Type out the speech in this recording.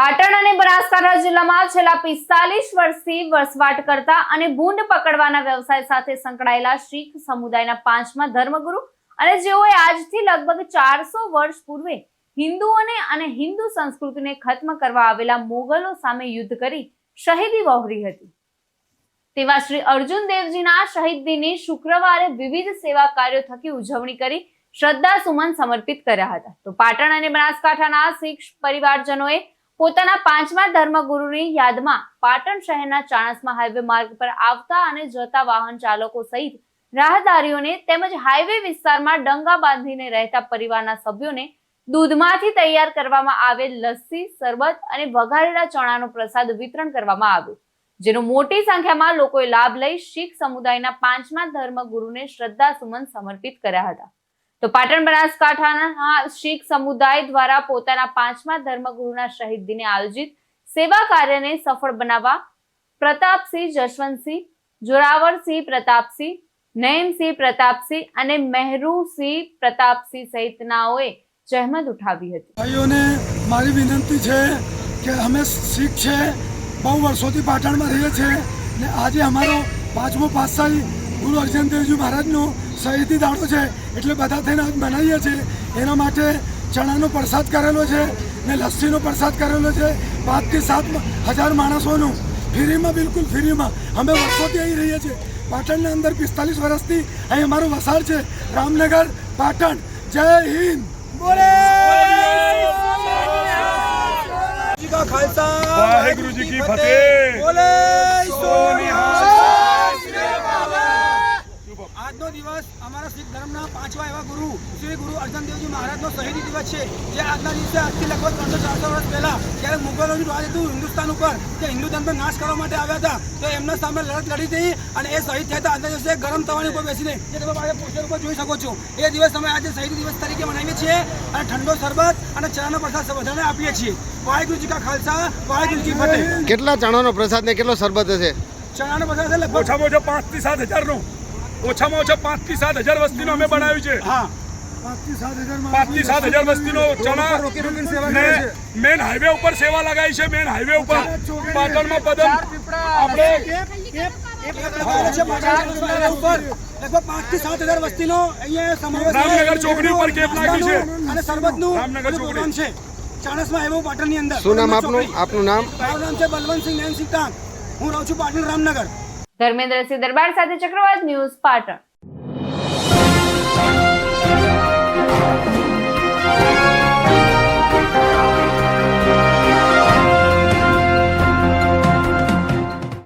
પાટણ અને બનાસકાંઠા જિલ્લામાં છેલ્લા પિસ્તાલીસ વર્ષથી વસવાટ કરતા અને ભૂંડ પકડવાના વ્યવસાય સાથે સંકળાયેલા શીખ સમુદાયના પાંચમા ધર્મગુરુ અને જેઓએ આજથી લગભગ ચારસો વર્ષ પૂર્વે હિન્દુઓને અને હિન્દુ સંસ્કૃતિને ખત્મ કરવા આવેલા મોગલો સામે યુદ્ધ કરી શહીદી વહોરી હતી. તેવા શ્રી અર્જુન દેવજીના શહીદ દિનની શુક્રવારે વિવિધ સેવા કાર્યો થકી ઉજવણી કરી શ્રદ્ધા સુમન સમર્પિત કર્યા હતા. તો પાટણ અને બનાસકાંઠાના શીખ પરિવારજનોએ પોતાના પાંચમા ધર્મગુરુની યાદમાં પાટણ શહેરના ચાણસમા હાઈવે માર્ગ પર આવતા અને જતા વાહન ચાલકો સહિત રાહદારીઓને તેમજ હાઈવે વિસ્તારમાં ડંગા બાંધીને રહેતા પરિવારના સભ્યોને દૂધમાંથી તૈયાર કરવામાં આવેલ લસ્સી, શરબત અને વઘારેલા ચણાનો પ્રસાદ વિતરણ કરવામાં આવ્યું. જેનો મોટી સંખ્યામાં લોકોએ લાભ લઈ શીખ સમુદાયના પાંચમા ધર્મગુરુને શ્રદ્ધા સુમન સમર્પિત કર્યા હતા. તો પાટણ બનાસકાંઠાના શીખ સમુદાય દ્વારા પોતાના પાંચમા ધર્મગુરુના શહીદ દિને આયોજિત સેવા કાર્યને સફળ બનાવવા પ્રતાપસિંહ, જશવંતસિંહ, જોરાવરસિંહ પ્રતાપસિંહ, નયનસિંહ પ્રતાપસિંહ અને મહેરુસિંહ પ્રતાપસિંહ સહિતનાઓએ જહેમત ઉઠાવી હતી. ભાઈઓને મારી વિનંતી છે કે અમે શીખ છે, બહુ વર્ષોથી પાટણમાં રહીએ છીએ ને આજે અમારો પાંચમો પાસાઈ ગુરુ અર્જન દેવજી મહારાજનો શહીદી દાડો છે. એટલે બધા થઈને આજ મનાવીએ છીએ. એના માટે ચણાનો પ્રસાદ કરેલો છે ને લસ્સીનો પ્રસાદ કરેલો છે. પાંચથી સાત હજાર માણસોનું. ફ્રીમાં બિલકુલ ફ્રીમાં. અમે વર્ષોથી અહીં રહીએ છીએ. પાટણના અંદર પિસ્તાલીસ વર્ષથી અહીં અમારો વસાર છે. રામનગર પાટણ. જય હિન્દ. બોલે! ખાલસા વાહેગુરુજી કી ફતેહ બોલે ગુરુ શ્રી ગુરુ અર્જનદેવજી મહારાજનો શહીદી દિવસ છે. જે આજના દિવસે આજથી લગભગ ત્રણસો ચારસો વર્ષ પહેલા જ્યારે મુગલોનું રાજ હતું હિન્દુસ્તાન ઉપર જે હિન્દુ ધર્મનો નાશ કરવા માટે આવ્યા હતા તો એમના સામે લડત લડી હતી અને એ શહીદ થયા હતા. આજના દિવસે ગરમ થવાની ઉપર બેસીને જે તમે પાસે પોસ્ટર ઉપર જોઈ શકો છો એ દિવસ અમે આજે શહીદી દિવસ તરીકે મનાવીએ છીએ અને ઠંડો શરબત અને ચણાનો પ્રસાદ બધાને આપીએ છીએ. વાહેગુરુજી કા ખાલસા વાહેગુરુજી ફતેહ. કેટલા ચણાનો પ્રસાદ ને કેટલો શરબત હશે? ચણાનો પ્રસાદ છે લગભગ ઓછામાં ઓછો પાંચથી સાત હજાર નો ઓછામાં ઓછા પાંચથી સાત હજાર વસ્તીનો અમે બનાવ્યું છે. પાંચથી સાત હજાર વસ્તીનો ચણા રોકી રોકીને સેવા ને મેન હાઈવે ઉપર સેવા લગાવી છે મેન હાઈવે ઉપર પાટણમાં પદમ આપણે આવે છે પાટણ ઉપર. લગભગ પાંચથી સાત હજાર વસ્તીનો અહીંયા સમાવેશ રામનગર ચોકડી ઉપર કેપ નાખી છે. અને સરબતનું રામનગર ચોકડી. છે. ચાણસમાં આવ્યો પાટણની અંદર. શું નામ આપનું? આપનું નામ? મારું નામ છે બલવંતસિંહ નયનસિંહ ટાંક હું રહું છું પાટણ રામનગર. ધર્મેન્દ્રસિંહ દરબાર સાથે ચક્રવાત ન્યૂઝ પાટણ.